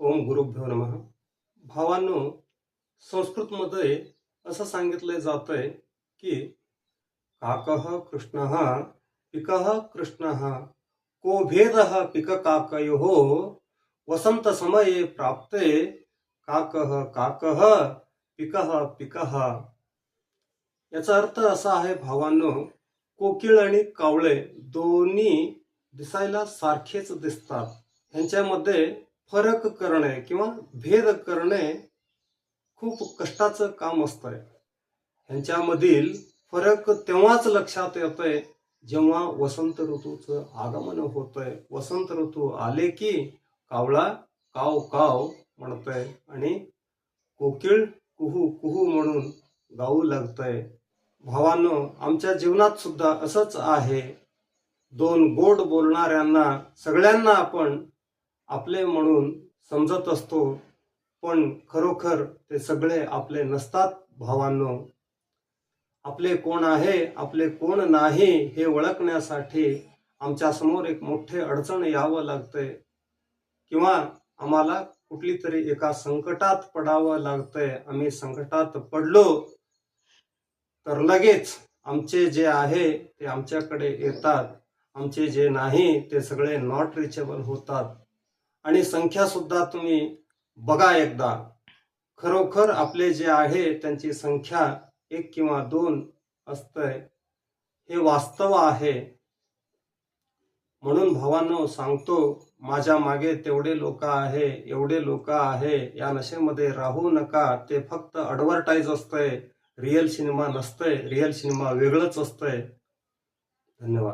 ओम गुरुभ्यो नमः. भावांनो संस्कृतमध्ये असं सांगितलं जातंय की काकः कृष्णः पिकः कृष्णः को भेदः वसंत वसन्तसमये प्राप्ते काकः काकः पिकः पिकः. याचा अर्थ असा आहे भावांनो कोकिळ आणि कावळे दोन्ही दिसायला सारखेच दिसतात. ह्यांच्यामध्ये फरक करणे किंवा भेद करणे खूप कष्टाचं काम असतंय. ह्यांच्यामधील फरक तेव्हाच लक्षात येतोय जेव्हा वसंत ऋतूचं आगमन होतंय. वसंत ऋतू आले की कावळा काव काव म्हणतोय आणि कोकिळ कुहू कुहू म्हणून गाऊ लागतंय. भावांनो आमच्या जीवनात सुद्धा असंच आहे. दोन गोड बोलणाऱ्यांना सगळ्यांना आपण आपले म्हणून समजत असतो पण खरोखर ते सगळे आपले नसतात भावांनो. आपले कोण आहे आपले कोण नाही हे ओळखण्यासाठी आमच्यासमोर एक मोठे अडचण यावं लागतंय. किंवा आम्हाला कुठली तरी एका संकटात पडावं लागतंय. आम्ही संकटात पडलो तर लगेच आमचे जे आहे ते आमच्याकडे येतात. आमचे जे नाही ते सगळे नॉट रिचेबल होतात. आणि संख्या सुद्धा तुम्ही बघा एकदा. खरोखर आपले जे आहे त्यांची संख्या एक किंवा दोन असतंय. हे वास्तव आहे. म्हणून भावांनो सांगतो माझ्या मागे तेवढे लोक आहे एवढे लोक आहे या नशेमध्ये राहू नका. ते फक्त अडव्हर्टाईज असतंय. रिअल सिनेमा नसतंय. रिअल सिनेमा वेगळंच असतंय. धन्यवाद.